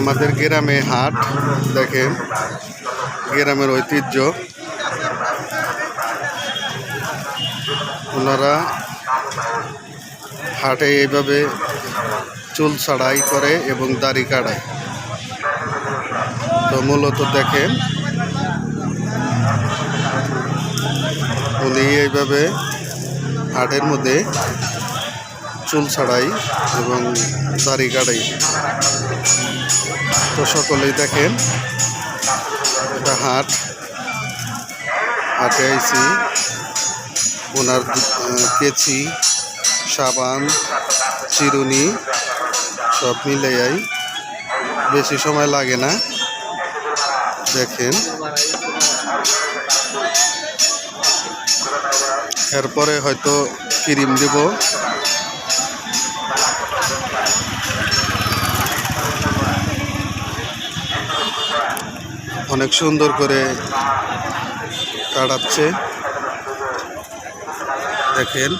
আমাদের গ্রামে হাট, দেখেন, গ্রামের ঐতিহ্য। ওনারা হাটে এইভাবে চুল ছাড়াই করে এবং দাড়ি কাটায়। তো মূলত দেখেন, উনি এইভাবে হাটের মধ্যে চুল ছাড়াই এবং দাড়ি কাটাই তো সকলেই দেখেন, এটা হাট। হাটে আইছি। ওনার কেচি, সাবান, চিরুনি, সব মিলেই বেশি সময় লাগে না। দেখেন। এরপরে হয়তো ক্রিম দেব। অনেক সুন্দর করে কাটাচ্ছে। দেখেন।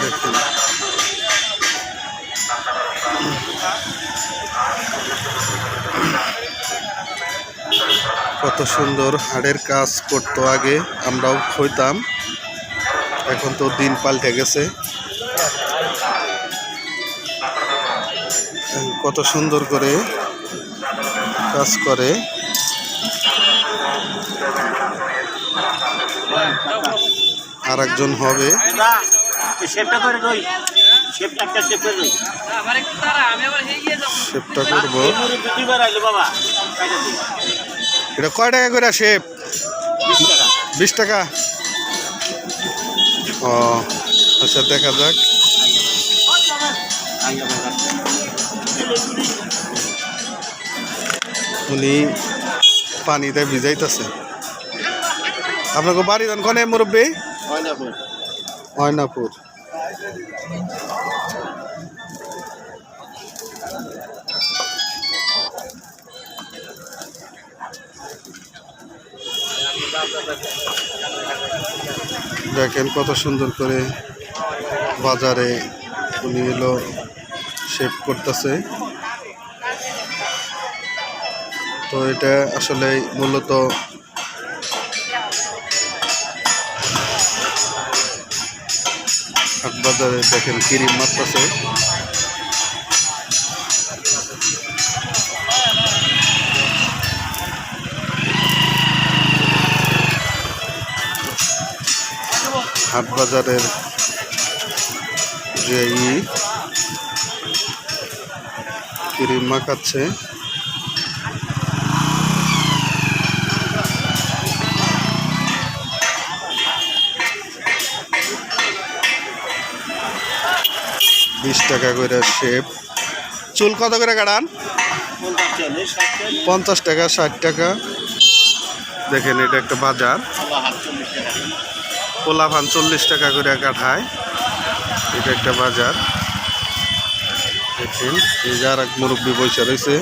দেখেন। কত সুন্দর হাড়ের কাজ করতো আগে, আমরাও হইতাম এখন তো দিন পাল্টে গেছে। কত সুন্দর করে কাজ করে। আর একজন হবে। শেপটা করব। এটা কয় টাকা করে শেপ? বিশ টাকা। ও আচ্ছা দেখা যাক। উনি পানিতে ভিজাইতেছে। আপনাকে বাড়ি যান কনে মুরব্বী? ময়নাপুর। দেখেন কত সুন্দর করে বাজারে উনি এলো শেভ করতেছে। তো এটা আসলে মূলত হাট বাজারে দেখেন কিরিম মারতেছে। হাট বাজারের যে ই, কিরিম মাখাচ্ছে। বিশ টাকা করে শেপ চুল কত করে কাটান? পঞ্চাশ টাকা, ষাট টাকা। দেখেন, এটা একটা বাজার। পোলাফান চল্লিশ টাকা করে কাঠায়। এটা একটা বাজার। দেখেন, এই যে আর এক মুরব্বী বসে রয়েছে।